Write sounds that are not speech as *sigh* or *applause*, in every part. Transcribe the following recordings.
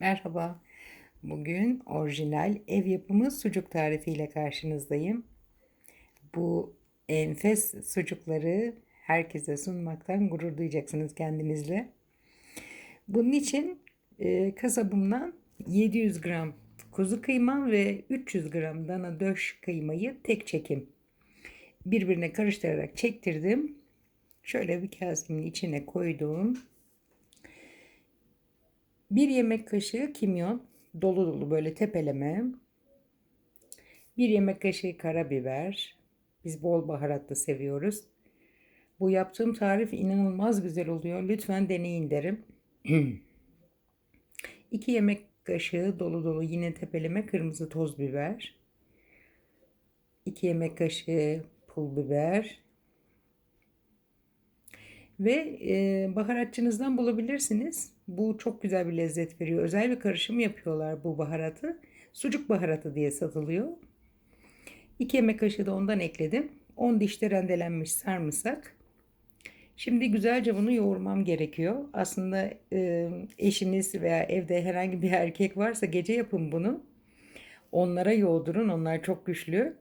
Merhaba. Bugün orijinal ev yapımı sucuk tarifiyle karşınızdayım. Bu enfes sucukları herkese sunmaktan gurur duyacaksınız kendinizle. Bunun için e, kasabımdan 700 gram kuzu kıyma ve 300 gram dana döş kıymayı tek çekim birbirine karıştırarak çektirdim. Şöyle bir kasemin içine koydum. Bir yemek kaşığı kimyon, dolu dolu böyle tepeleme. Bir yemek kaşığı karabiber. Biz bol baharatlı seviyoruz. Bu yaptığım tarif inanılmaz güzel oluyor. Lütfen deneyin derim. *clears throat* 2 yemek kaşığı dolu dolu yine tepeleme kırmızı toz biber. 2 yemek kaşığı pul biber. Ve e, baharatçınızdan bulabilirsiniz. Bu çok güzel bir lezzet veriyor. Özel bir karışım yapıyorlar bu baharatı. Sucuk baharatı diye satılıyor. 2 yemek kaşığı da ondan ekledim. 10 dişte rendelenmiş sarımsak. Şimdi güzelce bunu yoğurmam gerekiyor. Aslında e, eşiniz veya evde herhangi bir erkek varsa gece yapın bunu. Onlara yoğdurun. Onlar çok güçlü.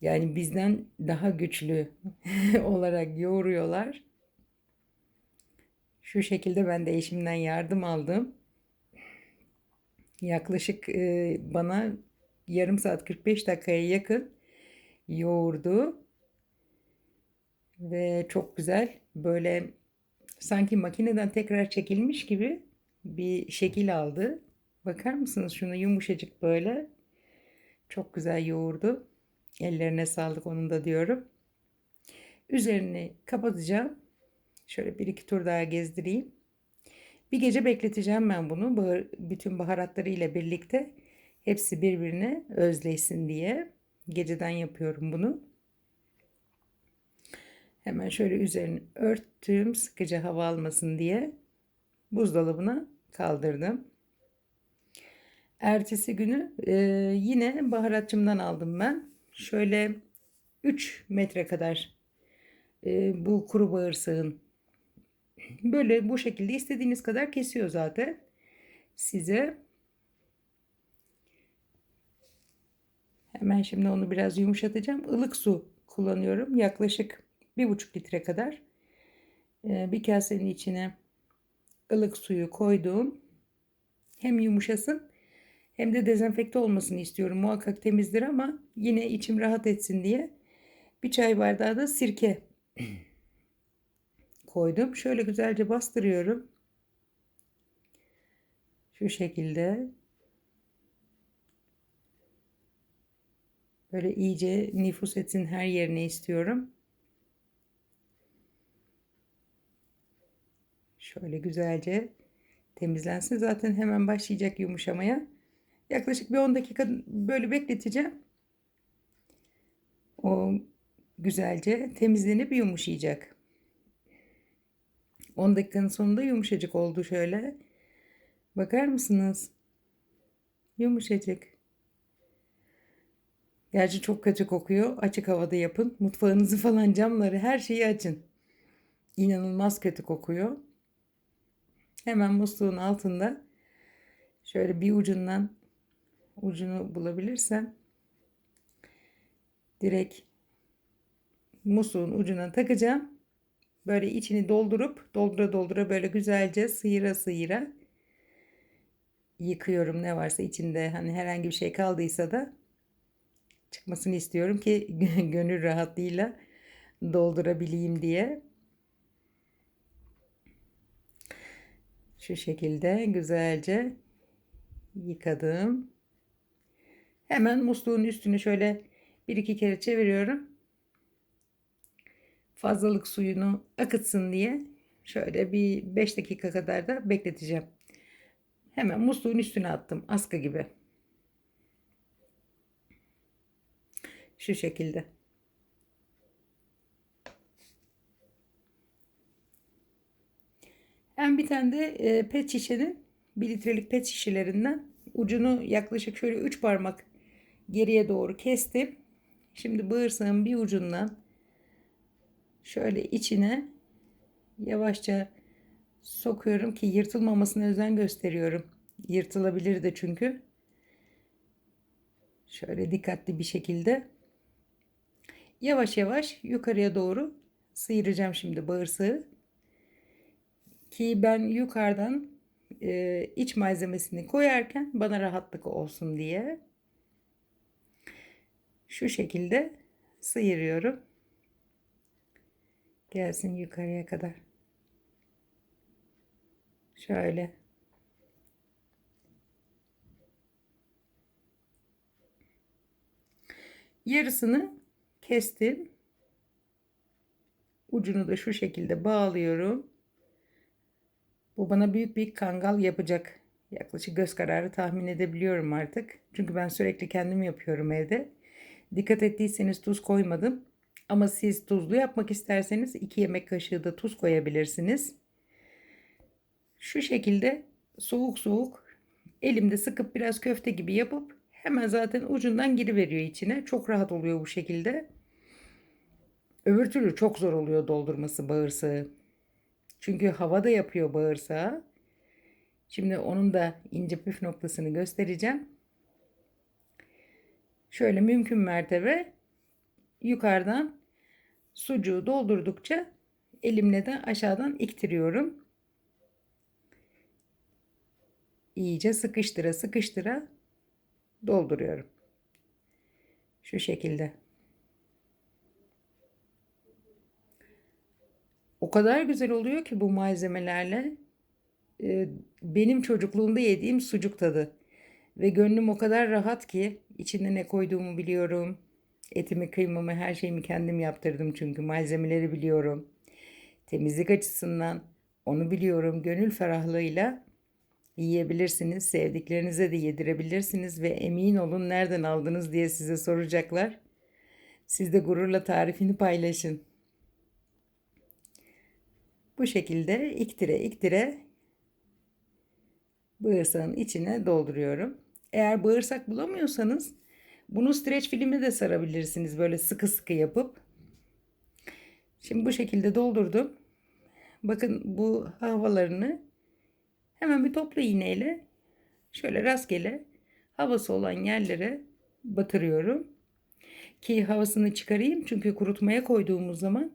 Yani bizden daha güçlü *laughs* olarak yoğuruyorlar. Şu şekilde ben de eşimden yardım aldım. Yaklaşık e, bana yarım saat 45 dakikaya yakın yoğurdu. Ve çok güzel böyle sanki makineden tekrar çekilmiş gibi bir şekil aldı. Bakar mısınız şunu yumuşacık böyle. Çok güzel yoğurdu. Ellerine sağlık onun da diyorum. Üzerini kapatacağım. Şöyle bir iki tur daha gezdireyim. Bir gece bekleteceğim ben bunu. Bütün baharatları ile birlikte hepsi birbirine özleşsin diye. Geceden yapıyorum bunu. Hemen şöyle üzerini örttüm sıkıca hava almasın diye. Buzdolabına kaldırdım. Ertesi günü e, yine baharatçımdan aldım ben. Şöyle 3 metre kadar e, bu kuru bağırsağın Böyle bu şekilde istediğiniz kadar kesiyor zaten. Size hemen şimdi onu biraz yumuşatacağım. Ilık su kullanıyorum. Yaklaşık bir buçuk litre kadar. Ee, bir kasenin içine ılık suyu koydum. Hem yumuşasın hem de dezenfekte olmasını istiyorum. Muhakkak temizdir ama yine içim rahat etsin diye bir çay bardağı da sirke *clears throat* koydum. Şöyle güzelce bastırıyorum. Şu şekilde. Böyle iyice nüfus etsin her yerine istiyorum. Şöyle güzelce temizlensin. Zaten hemen başlayacak yumuşamaya. Yaklaşık bir 10 dakika böyle bekleteceğim. O güzelce temizlenip yumuşayacak. 10 dakikanın sonunda yumuşacık oldu şöyle. Bakar mısınız? Yumuşacık. Gerçi çok kötü kokuyor. Açık havada yapın. Mutfağınızı falan camları her şeyi açın. İnanılmaz kötü kokuyor. Hemen musluğun altında şöyle bir ucundan ucunu bulabilirsem direkt musluğun ucuna takacağım. Böyle içini doldurup doldura doldura böyle güzelce sıyıra sıyıra yıkıyorum ne varsa içinde hani herhangi bir şey kaldıysa da çıkmasını istiyorum ki *laughs* gönül rahatlığıyla doldurabileyim diye. Şu şekilde güzelce yıkadım. Hemen musluğun üstünü şöyle bir iki kere çeviriyorum fazlalık suyunu akıtsın diye şöyle bir 5 dakika kadar da bekleteceğim. Hemen musluğun üstüne attım askı gibi. Şu şekilde. Hem bir tane de e, pet şişenin 1 litrelik pet şişelerinden ucunu yaklaşık şöyle 3 parmak geriye doğru kestim. Şimdi bağırsağın bir ucundan şöyle içine yavaşça sokuyorum ki yırtılmamasına özen gösteriyorum. Yırtılabilir de çünkü. Şöyle dikkatli bir şekilde yavaş yavaş yukarıya doğru sıyıracağım şimdi bağırsağı. Ki ben yukarıdan e, iç malzemesini koyarken bana rahatlık olsun diye şu şekilde sıyırıyorum. Gelsin yukarıya kadar. Şöyle. Yarısını kestim. Ucunu da şu şekilde bağlıyorum. Bu bana büyük bir kangal yapacak. Yaklaşık göz kararı tahmin edebiliyorum artık. Çünkü ben sürekli kendim yapıyorum evde. Dikkat ettiyseniz tuz koymadım. Ama siz tuzlu yapmak isterseniz 2 yemek kaşığı da tuz koyabilirsiniz. Şu şekilde soğuk soğuk elimde sıkıp biraz köfte gibi yapıp hemen zaten ucundan giriveriyor içine. Çok rahat oluyor bu şekilde. Öbür türlü çok zor oluyor doldurması bağırsağı. Çünkü havada yapıyor bağırsağı. Şimdi onun da ince püf noktasını göstereceğim. Şöyle mümkün mertebe yukarıdan sucuğu doldurdukça elimle de aşağıdan iktiriyorum. İyice sıkıştıra sıkıştıra dolduruyorum. Şu şekilde. O kadar güzel oluyor ki bu malzemelerle. Ee, benim çocukluğumda yediğim sucuk tadı. Ve gönlüm o kadar rahat ki içine ne koyduğumu biliyorum. Etimi, kıymamı, her şeyimi kendim yaptırdım çünkü malzemeleri biliyorum. Temizlik açısından onu biliyorum. Gönül ferahlığıyla yiyebilirsiniz. Sevdiklerinize de yedirebilirsiniz ve emin olun nereden aldınız diye size soracaklar. Siz de gururla tarifini paylaşın. Bu şekilde iktire iktire bağırsağın içine dolduruyorum. Eğer bağırsak bulamıyorsanız bunu streç filmi de sarabilirsiniz böyle sıkı sıkı yapıp. Şimdi bu şekilde doldurdum. Bakın bu havalarını hemen bir topla iğneyle şöyle rastgele havası olan yerlere batırıyorum. Ki havasını çıkarayım çünkü kurutmaya koyduğumuz zaman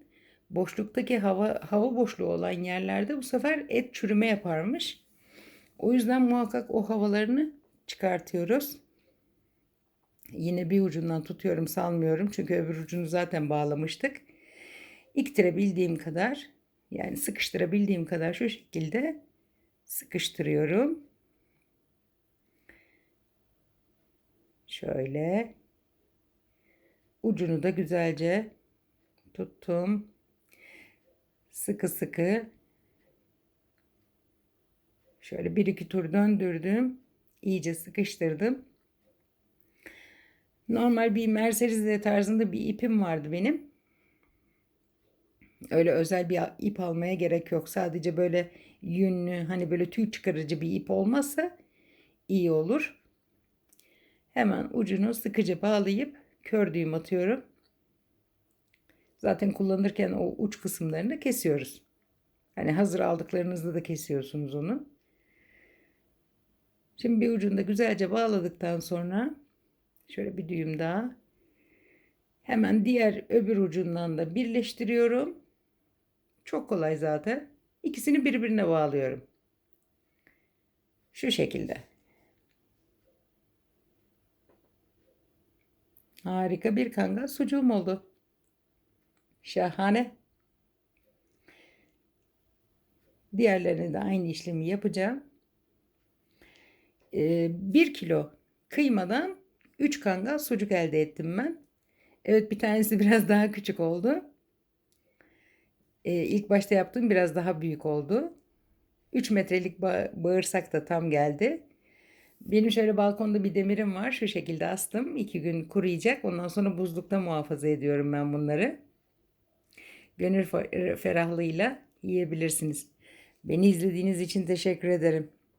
boşluktaki hava hava boşluğu olan yerlerde bu sefer et çürüme yaparmış. O yüzden muhakkak o havalarını çıkartıyoruz. Yine bir ucundan tutuyorum salmıyorum çünkü öbür ucunu zaten bağlamıştık. İktirebildiğim kadar yani sıkıştırabildiğim kadar şu şekilde sıkıştırıyorum. Şöyle ucunu da güzelce tuttum. Sıkı sıkı şöyle bir iki tur döndürdüm. İyice sıkıştırdım. Normal bir Mercedes tarzında bir ipim vardı benim. Öyle özel bir ip almaya gerek yok. Sadece böyle yünlü hani böyle tüy çıkarıcı bir ip olmazsa iyi olur. Hemen ucunu sıkıca bağlayıp kör düğüm atıyorum. Zaten kullanırken o uç kısımlarını kesiyoruz. Hani hazır aldıklarınızda da kesiyorsunuz onu. Şimdi bir ucunda güzelce bağladıktan sonra şöyle bir düğüm daha. Hemen diğer öbür ucundan da birleştiriyorum. Çok kolay zaten. İkisini birbirine bağlıyorum. Şu şekilde. Harika bir kangal sucuğum oldu. Şahane. Diğerlerini de aynı işlemi yapacağım. Ee, 1 kilo kıymadan 3 kangal sucuk elde ettim ben. Evet bir tanesi *laughs* biraz daha küçük oldu. Ee, ilk başta yaptığım biraz daha büyük oldu. 3 metrelik ba bağırsak da tam geldi. Benim şöyle balkonda bir demirim var. Şu şekilde astım. 2 gün kuruyacak. Ondan sonra buzlukta muhafaza ediyorum ben bunları. Gönül ferahlığıyla yiyebilirsiniz. Beni izlediğiniz için teşekkür ederim.